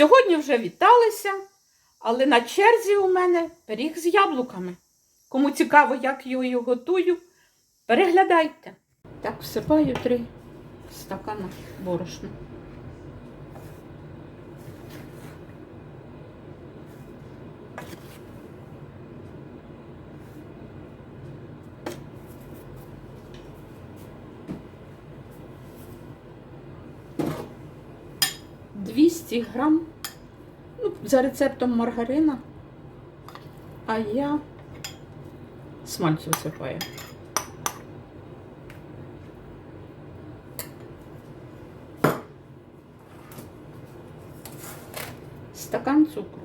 Сьогодні вже віталися, але на черзі у мене пиріг з яблуками. Кому цікаво, як його готую, переглядайте. Так, всипаю три стакана борошна. Двісті грам ну, за рецептом маргарина, а я смальцю висипаю. Стакан цукру.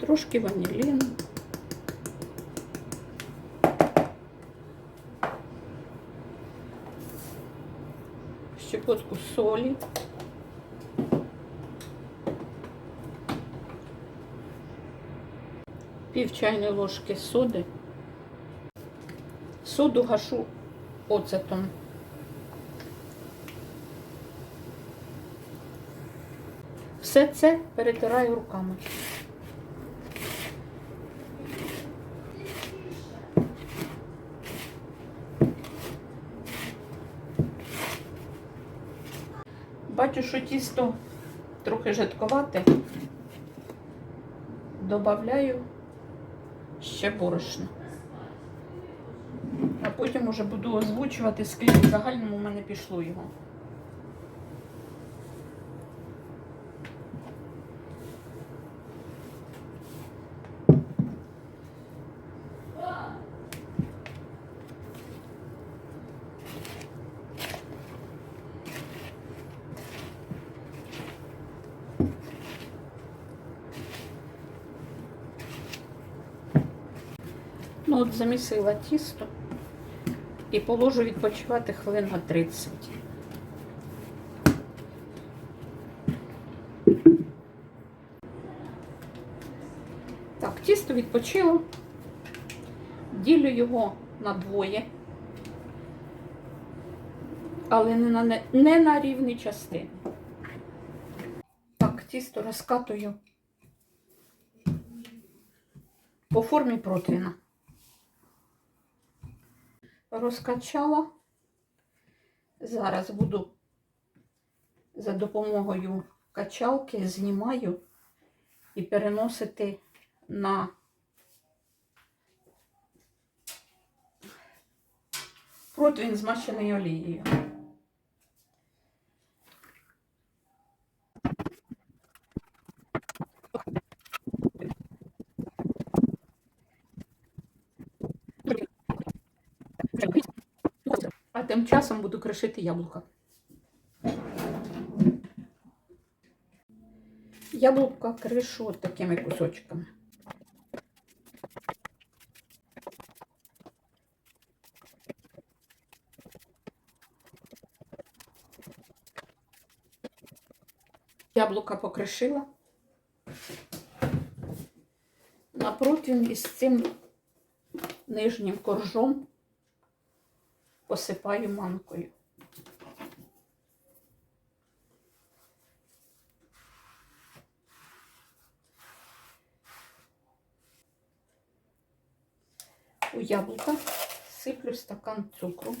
Трошки ваніліну. Щепотку солі. Пів чайної ложки соди. Соду гашу оцетом. Все це перетираю руками. Бачу, що тісто трохи жидковате. додаю ще борошно. А потім уже буду озвучувати, скільки загальному в мене пішло його. От замісила тісто і положу відпочивати хвилин на 30. Так, тісто відпочило. Ділю його на двоє, але не на, не, на рівні частини. Так, тісто розкатую по формі противня розкачала. Зараз буду за допомогою качалки знімаю і переносити на противень змащений олією. А тим часом буду кришити яблука. Яблука кришу такими кусочками. Яблука покришила. На противень із цим нижнім коржом посипаю манкою. У яблука сиплю стакан цукру.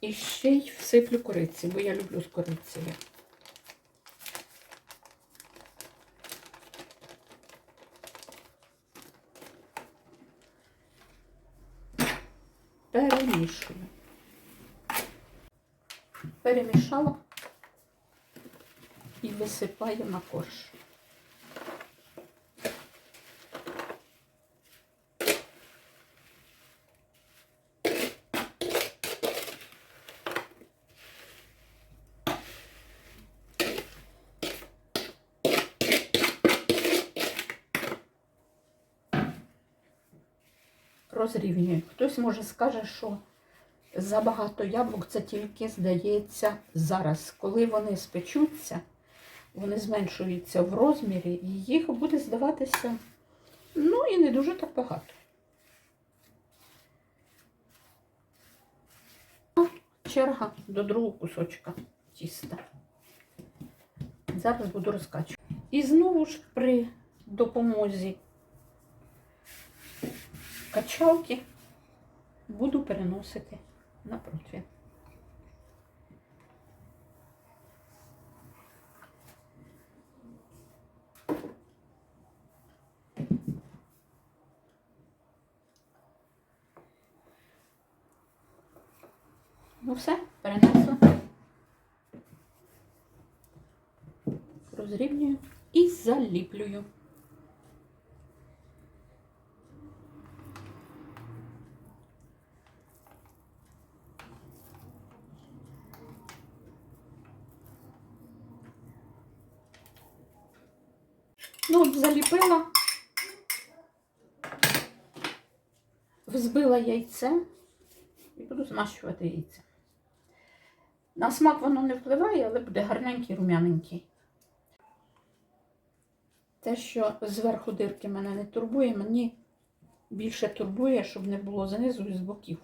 І ще й всиплю кориці, бо я люблю з корицею. Перемішую. Перемішала і висипаю на корж. розрівнюю. Хтось може скаже, що забагато яблук це тільки здається зараз. Коли вони спечуться, вони зменшуються в розмірі, і їх буде здаватися, ну і не дуже так багато. Черга до другого кусочка тіста. Зараз буду розкачувати. І знову ж при допомозі качалки буду переносити на противень. Ну все, перенесла. Розрівнюю і заліплюю. Ну, заліпила, взбила яйце і буду змащувати яйце. На смак воно не впливає, але буде гарненький, рум'яненький. Те, що зверху дирки мене не турбує, мені більше турбує, щоб не було знизу і з боків.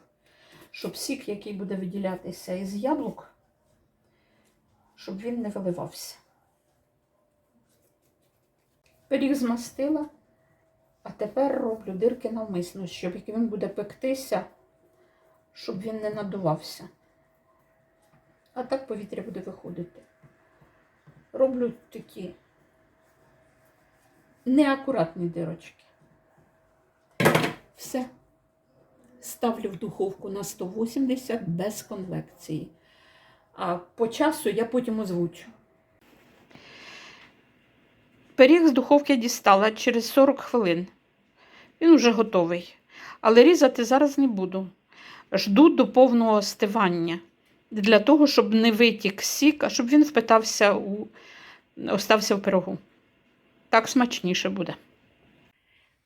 Щоб сік, який буде виділятися із яблук, щоб він не виливався. Пиріг змастила, а тепер роблю дирки навмисно, щоб як він буде пектися, щоб він не надувався. А так повітря буде виходити. Роблю такі неакуратні дирочки. Все. Ставлю в духовку на 180 без конвекції. А по часу я потім озвучу. Пиріг з духовки дістала через 40 хвилин. Він уже готовий. Але різати зараз не буду. Жду до повного остивання. Для того, щоб не витік сік, а щоб він впитався у остався в пирогу. Так смачніше буде.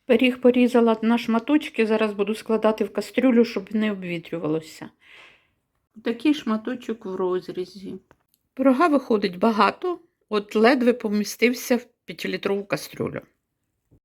Пиріг порізала на шматочки, зараз буду складати в кастрюлю, щоб не обвітрювалося. Такий шматочок в розрізі. Пирога виходить багато, от ледве помістився в 5-літрову кастрюлю.